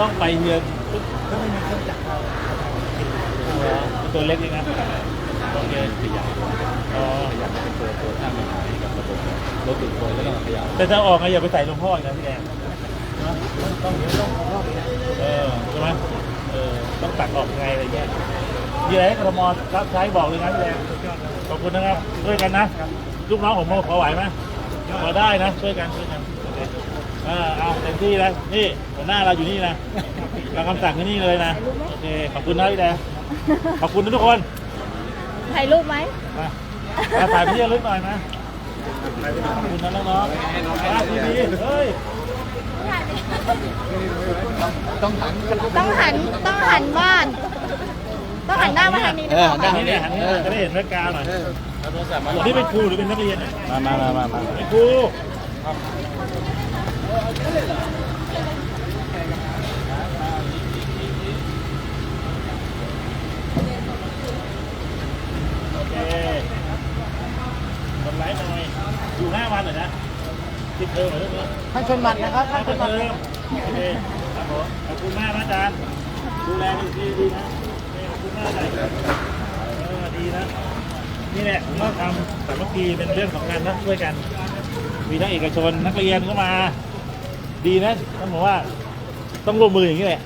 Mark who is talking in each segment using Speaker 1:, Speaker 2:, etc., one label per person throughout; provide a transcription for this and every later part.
Speaker 1: ต้องไปเยือน
Speaker 2: ถ้าไม่มีเครื่องจักรเรา
Speaker 1: เหรอตัวเล็กเองนะโอเค
Speaker 3: ขยาย
Speaker 1: อ๋อ
Speaker 3: ขยายเป็นตัวตัวสร้างปัญหาให้กับระบบรถติดโวแล้วก็ขยาย
Speaker 1: แต่จะออกไงอย่าไปใส่หลวงพ่ออีกนะพี่แดง
Speaker 2: ต้องเดี๋ยวต้องเอารอบอีก
Speaker 1: เออใช่ไหมเออต้องตัดออกไงอะไรเงี้ยมีอะไรให้กรทมรับใช้บอกเลยนะพี่แดงขอบคุณนะครับช่วยกันนะลูกน้องผมพอไหวไหมพอได้นะช่วยกันช่วยกัน เคเออเอาเต็มที่แล้วนี่หัวหน้าเราอยู่นี่นะเราคำสั่งที่นี่เลยนะโอเคขอบคุณนะพี่แดงขอบคุณนะทุกคน
Speaker 4: ถ่ายรูปไหม
Speaker 1: มามาถ่ายพี่ลึกหน่อยนะขอบคุณนะน้องๆมาทีนี้เฮ้ย
Speaker 2: ต้องหัน
Speaker 4: ต้องหันต้องหันบ้าน ต้องหันหน้ามาทางนี้นะ
Speaker 1: หันหน้านี้เนี่ยหันนี้จะได้เห็นแบ็คกราวด์หน่อย
Speaker 3: เอาโทรศัพท์มา
Speaker 1: นี่เป็นครูหรือเป็นนักเรียนเนี่ย
Speaker 3: มามามามามา
Speaker 1: เป็นครู โอเคกดไลค์หน่อยอยู่ห้าวันเหรอนะติดเทอมเหรอเรื่องนี้
Speaker 2: ท่านชนหมัดนะครับท่านชนหมัด
Speaker 1: เทอมโอเคครับผมขอบคุณมากนะอาจารย์ดูแลดีดีดีนะขอบคุณมากเลยเออดีนะนี่แหละผมว่าทำสามัคคีเป็นเรื่องของงานนะช่วยกัน มีทั้งเอกชนนักเรียนก็มา ดีนะต้องบอกว่าต้องร่วมมืออย่างนี้แหละ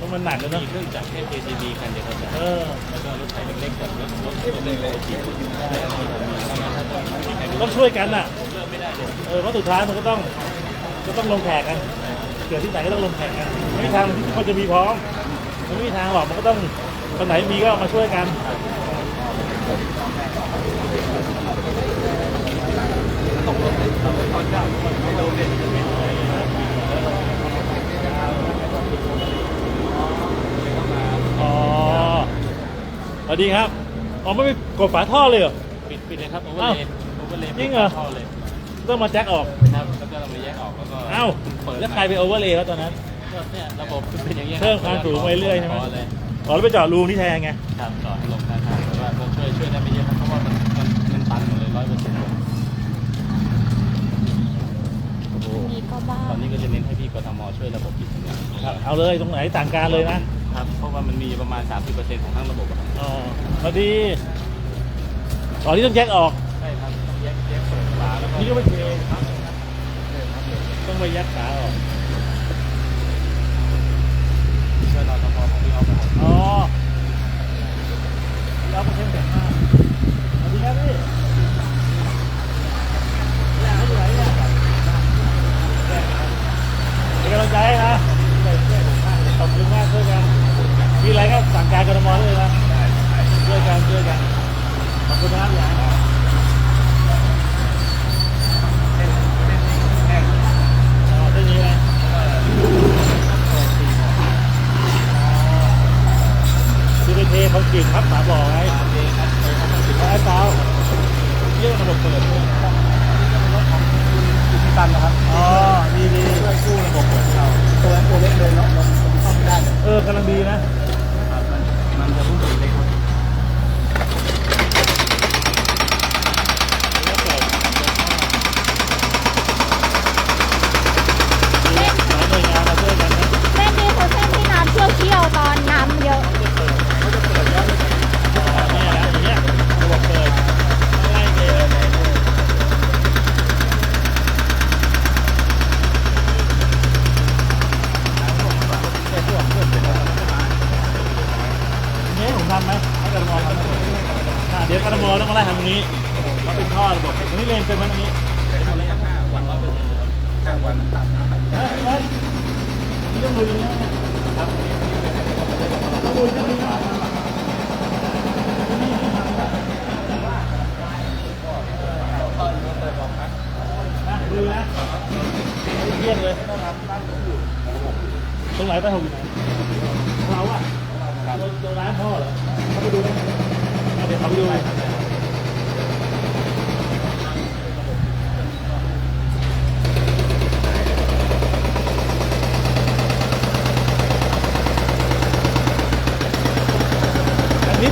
Speaker 1: ต้องมันหนักเลยเนาะ
Speaker 3: มีเครื่องจักรแค่ JCB คันเดียวกัน
Speaker 1: เออ
Speaker 3: แล้วก็รถไถเล็กๆกับรถรถรถเล็กๆขี่
Speaker 1: ต้องช่วยกันอะเออเพราะสุดท้ายมันก็ต้องก็ต้องลงแขกกัน เกิดที่ไหนก็ต้องลงแขกกัน ไม่มีทางที่เขาจะมีพร้อม มันไม่มีทางหรอก มันก็ต้องคนไหนมีก็มาช่วยกันอ๋อส วัสดีครับอ๋อไม่ไปกดฝาท่อเลยเหรอ
Speaker 3: ปิดปิดเลยครับโอเวอร์เลยโอเวอร์เลย
Speaker 1: จริงเหรอ
Speaker 3: ท่อเลย
Speaker 1: ต้องมาแจ็คออก
Speaker 3: ครับแล้วก็เรามาแยกออกแล้วก็
Speaker 1: เอ้า
Speaker 3: เปิด
Speaker 1: แล้วใครไปโอเวอร์เลย์เขาตอนนั้น
Speaker 3: ก็เนี่ยระบบเป็นอย่างเงี้ย
Speaker 1: เพิ่มความสูงไปเรื่อยใช่ไหม
Speaker 3: ขอเลย
Speaker 1: อ๋อแล้วไปเจาะรูที่แทงไง
Speaker 3: ครับต่อให้ลงด้านทางแต่ว่าก็ช่วยช่วยได้ไม่เยอะครับเพราะว่ามันมันมันตันหมดเลยร้อยเปอร์เซ็นต์
Speaker 4: มีก็บ้า
Speaker 3: ตอนนี้ก็จะเน้นให้พี่กทมช่วยระบบปิดตรงนี้
Speaker 1: ครับเอาเลยตรงไหนต่างการเลยนะ
Speaker 3: มันมีประมาณ 30%ของทั้งระบบอะครับ
Speaker 1: อ๋อพอดีตอนนี้ต้องแยกออก
Speaker 3: ใช่ครับต้องแยกแยกเปิดฝาแล้วก็
Speaker 1: นี่ก็ไม่เทต้องไปยัดขาออก
Speaker 3: ช่วยรอทมของพี่ออฟนะครับ
Speaker 1: อ๋อเราเปอร์เซ็นต์แข็งมากสวัสดีครับพี่อยากให้ดูไหนเนี่ยเป็นกำลังใจให้นะขอบคุณมากช่วยกันมีอะไรก็สั่งการกรทมได้เลยนะช่วยกันช่วยกันขอบคุณนะครับพี่อ๋อเส้นนี้นะคือเป็นเทคอนกรีตทับฝาบ่อไงไอ้เปล่าเรียกระบบเปิดด้วย
Speaker 2: ที่ ตันนะครับ
Speaker 1: อ๋อดีดี
Speaker 2: ช่วยกู้ระบบของเราตัวนั้นตัวเล็กเลยเนาะเราเข้าไม่ได้เลย
Speaker 1: เออกำลังดีนะ
Speaker 3: มันจะรุ่นเล็กครับ
Speaker 1: หลายหน่วยงานมาช่วยกันนะ
Speaker 4: เส้นนี้คือเส้นที่น้ำเชี่ยวๆตอนน้ำเยอะ
Speaker 1: เนี่ยนะอย่างเงี้ยระบบเปิดไล่เลยเนี่ยผมทำไหมให้กรทมทำไหมอะเดี๋ยวกรทมต้องมาไล่ทำตรงนี้มาเป็นท่อ ระบบตรงนี้เลนเป็นไหมตรงนี้เฮ้ยเฮ้ยนี่ต้องลุยนะครับต้องลุยต้องลุยนะลุยนะเยี่ยมเลยตรงไหนไปหกอยู่ไหนเราอะตัวตัวร้านพ่อเหรอเขาไปดูได้ไหมเอาเดี๋ยวเขาไปดู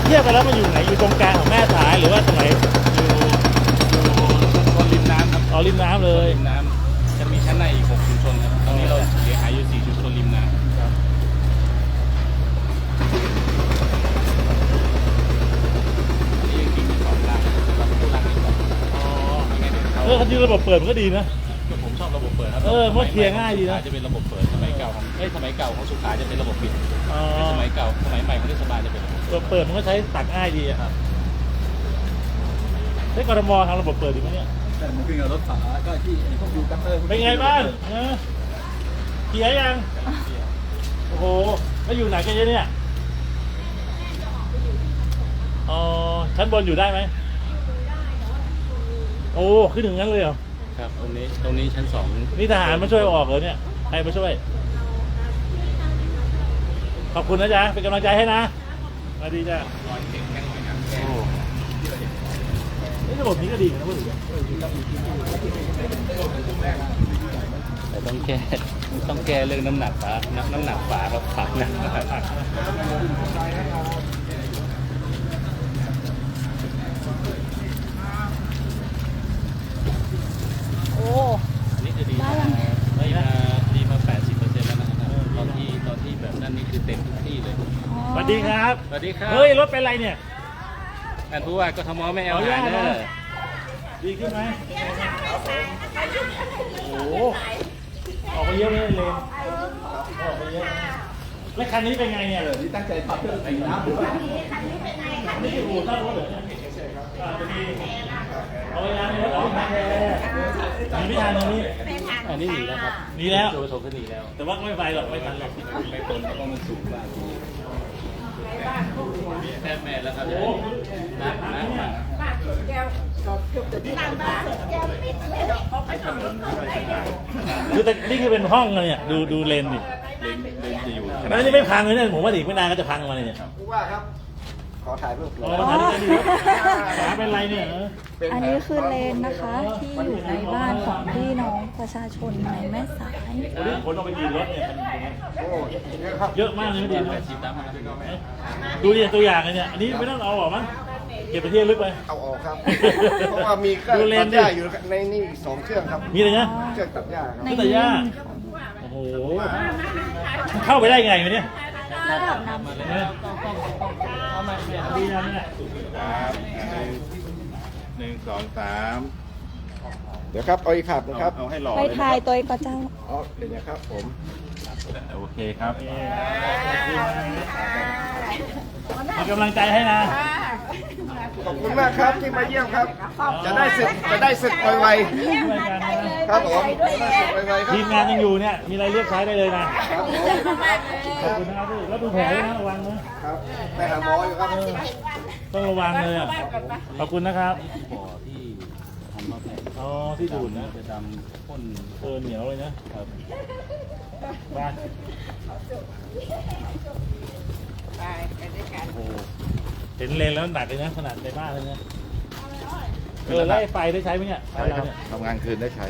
Speaker 1: เทียบกันแล้วมันอยู่ไหนอยู่ตรงกลางของแม่สายหรือว่าตรงไหน
Speaker 3: อยู่อยู่บนริมน้ำครับ
Speaker 1: อ๋อริมน้ำเลย
Speaker 3: ริมน้ำจะมีชั้นในอีกหกชุมชนครับตอนนี้เราเสียหายอยู่สี่ชุมชนริมน้ำเออคัอนยิง
Speaker 1: ระบบเปิดมันก็ดีนะ
Speaker 3: ผมชอบระบบเปิดครับ
Speaker 1: เออมันเคลียร์ง่ายดีนะ
Speaker 3: จจะเป็นระบบเปิด องเอ้ยสมัยเก่าของสุขาจะเป็นระบบปิด
Speaker 1: อ๋อ
Speaker 3: สมัยเก่าสมัยใหม่ของเทศบาลจะเป็นระบบ
Speaker 1: ระบบเปิดมันก็ใช้ตักง่ายดีอะครับได้กรทมทำระบบเปิดดีไหมเนี่ย
Speaker 2: แต่มันคือรถฝาก็ที่ไอ้พวกยูกัตเตอร์
Speaker 1: เป็นไงบ้างเออเคลียร์ยัง โอ้โห แล้วอยู่ไหนกันเนี่ย อ๋อ ชั้นบนอยู่ได้ไหม โอ้ ขึ้นถึงนั้นเลยเหรอ
Speaker 3: ครับตรงนี้ตรงนี้ชั้นสอง
Speaker 1: นี่ทหารมาช่วยออกเหรอเนี่ย ใครมาช่วย ขอบคุณนะจ๊ะ เป็นกำลังใจให้นะสวัสดีจ้ะโอ้นี่ระบบนี้ก็ดีนะพูดถึง
Speaker 3: แต่ต้องแก้ต้องแก้เรื่องน้ำหนักฝาน้ำหนักฝาครับฝาหนักนะครับ
Speaker 4: โอ้
Speaker 3: อันนี้คือดี
Speaker 4: ได้
Speaker 3: มา
Speaker 4: ยัง
Speaker 3: ได้มาดีมา80เปอร์เซ็นต์แล้วนะครับตอนที่ตอนที่แบบนั่นนี่คือเต็มทุกที่เลย
Speaker 1: สวัสดีครับ
Speaker 3: ส วัสดีครับ
Speaker 1: เฮ้ย รถเป็นไรเนี่ย
Speaker 3: ท่านผู้ว่ากทมไม่เอา
Speaker 1: ขออนุ
Speaker 3: หา
Speaker 1: ญาต
Speaker 3: เด้
Speaker 1: นะ
Speaker 3: อ
Speaker 1: ดีขึ้นไหมโอ้โหออกไปเยอะเลยเลนออกไปเยอะนะแล้วคันนี้เป็นไงเนี่ย
Speaker 2: ที่ตั้งใจปักเครื่องใส่น้ำ
Speaker 1: นี่คืออู่ตั้งรถเหรอเนี่ยอ่าจะมีเอาไว้ล้างรถเอาไปทางแอร์มีไม่ทันตรงนี้
Speaker 3: อันนี้หนีแล้วครับ
Speaker 1: หนีแล้ว
Speaker 3: จุดประสงค์คือหนีแล้ว
Speaker 1: แต่ว่าก็ไม่ไปหรอกไม่ทันหรอก
Speaker 3: ไม่พ้นเพราะว่ามันสูงมากมี แพทย์แม่แล้วครับนักนักนัก
Speaker 1: คือแต่นี่คือเป็นห้องนะเนี่ยดูดูเลนดิ
Speaker 3: เลนเลนจะอยู่ขนา
Speaker 1: แล้
Speaker 3: ด
Speaker 1: วนี่ไม่พังเลยเนี่ยผมว่าอีกไม่นานก็จะพังมาเลยเนี่ย
Speaker 2: ผู้ว่าครับ ขอถ่ายรูป
Speaker 1: อ๋อมาทำดีๆขาเป็นไรเนี่ยเออ
Speaker 4: อันนี้คือเลนนะคะ ที่อยู่ในบ้านของพี่น้องประชาชนในแม่สาย
Speaker 1: โอ้โหคนเอาไปยืนรถเนี่ยคันนี้
Speaker 2: โอ้เยอะครับ
Speaker 1: เยอะมากเลยไม่ดี
Speaker 3: แป
Speaker 1: นะ
Speaker 3: ดสิบตามมาแล้ว
Speaker 1: ดูดิตัวอย่างเลยเนี่ย อันนี้ไม่ต้องเอาออกมั้งเก็บไปที่ระลึกไป
Speaker 2: เอาออกครับ เพราะว่ามีเครื่อง
Speaker 1: ดูเล
Speaker 2: ตั
Speaker 1: น
Speaker 2: ด
Speaker 1: ดิ
Speaker 2: หญ้าอยู่ในนี่สองเครื่องครับ
Speaker 1: มีอะไรนะ
Speaker 2: เครื่องตัดหญ้าครับ
Speaker 4: ใน
Speaker 1: พุทธย่า โอ้โหเข้าไปได้ไงวะเนี่ย
Speaker 4: ระดับน้
Speaker 1: เนี่ยดีนะเนี่ย
Speaker 5: ครับหนึ่งสองสาม
Speaker 2: เดี๋ยวครับเอาอีกขับนะครับ
Speaker 5: เอาให้หล่อ
Speaker 4: ไป
Speaker 5: เลย
Speaker 4: ทายตัวเองก็เจ้า
Speaker 2: อ๋อเดี๋ยวนะครับผม
Speaker 5: โอเคครับ
Speaker 1: เป็นกำลังใจให้นะ
Speaker 2: ขอบคุณมากครับที่มาเยี่ยมครับ จะได้สึกจะได้สึกไวๆครับผมจะได้สึกไวๆ ครับ
Speaker 1: ทีมงานยังอยู่เนี่ย มีอะไรเรียกใช้ได้เลยนะ
Speaker 2: ครับผม
Speaker 1: ขอบคุณนะครับพี่แล้วดูแผลด้วยนะระวังนะ
Speaker 2: ครับไปหาหมออยู่ครับ
Speaker 1: ต้องระวังเลยอะ ขอบคุณนะครับ
Speaker 3: บ่อที่ทำมาแผ่
Speaker 1: อ๋อที่ดูดนะ
Speaker 3: จะดำพ่น
Speaker 1: เออเหนียวเลยนะ
Speaker 3: ครับ
Speaker 1: บ้านโอ้โหเห็นเลนแล้วหนักเลยนะขนาดในบ้านเลยนะเออไล่ไฟได้ใช้ไหมเนี่ยไฟ
Speaker 5: ใช่
Speaker 1: เรา
Speaker 5: ครับ
Speaker 1: เนี่ย
Speaker 5: ทำงานคืนได้ใช้